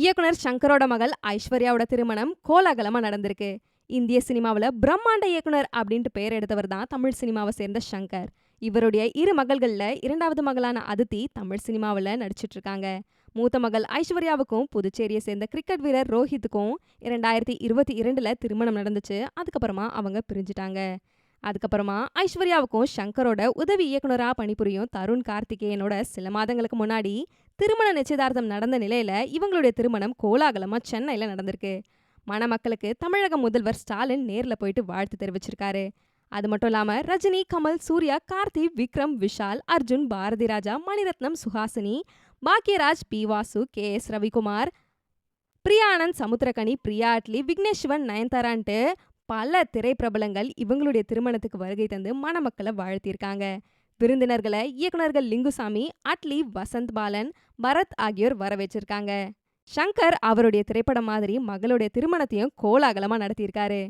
இயக்குனர் சங்கரோட மகள் ஐஸ்வர்யாவோட திருமணம் கோலாகலமா நடந்திருக்கு. இந்திய சினிமாவில் பிரம்மாண்ட இயக்குனர் அப்படின்ட்டு பெயர் எடுத்தவர் தான் தமிழ் சினிமாவை சேர்ந்த சங்கர். இவருடைய இரு மகள்களில் இரண்டாவது மகளான அதித்தி தமிழ் சினிமாவில் நடிச்சிட்ருக்காங்க. மூத்த மகள் ஐஸ்வர்யாவுக்கும் புதுச்சேரியை சேர்ந்த கிரிக்கெட் வீரர் ரோஹித்துக்கும் இரண்டாயிரத்தி இருபத்தி இரண்டுல திருமணம் நடந்துச்சு. அதுக்கப்புறமா அவங்க பிரிஞ்சுட்டாங்க. அதுக்கப்புறமா ஐஸ்வர்யாவுக்கும் சங்கரோட உதவி இயக்குனரா பணிபுரியும் தருண் கார்த்திகேயனோட சில மாதங்களுக்கு முன்னாடி திருமண நிச்சயதார்த்தம் நடந்த நிலையில இவங்களுடைய திருமணம் கோலாகலமா சென்னையில் நடந்திருக்கு. மணமக்களுக்கு தமிழக முதல்வர் ஸ்டாலின் நேர்ல போயிட்டு வாழ்த்து தெரிவிச்சிருக்காரு. அது மட்டும் இல்லாம Rajini Kamal Surya Karthi Vikram Vishal Arjun Bharathiraja Mani Ratnam Suhasini Bhagyaraj P Vasu K S Ravikumar Priyanand Samuthirakani Priya Atlee விக்னேஸ்வன் நயன்தாரான்ட்டு பல திரைப்பிரபலங்கள் இவங்களுடைய திருமணத்துக்கு வருகை தந்து மணமக்களை வாழ்த்தியிருக்காங்க. விருந்தினர்களை இயக்குனர்கள் லிங்குசாமி அட்லி வசந்த் பாலன் பரத் ஆகியோர் வரவேற்றிருக்காங்க. ஷங்கர் அவருடைய திரைப்படம் மாதிரி மகளுடைய திருமணத்தையும் கோலாகலமா நடத்தியிருக்காரு.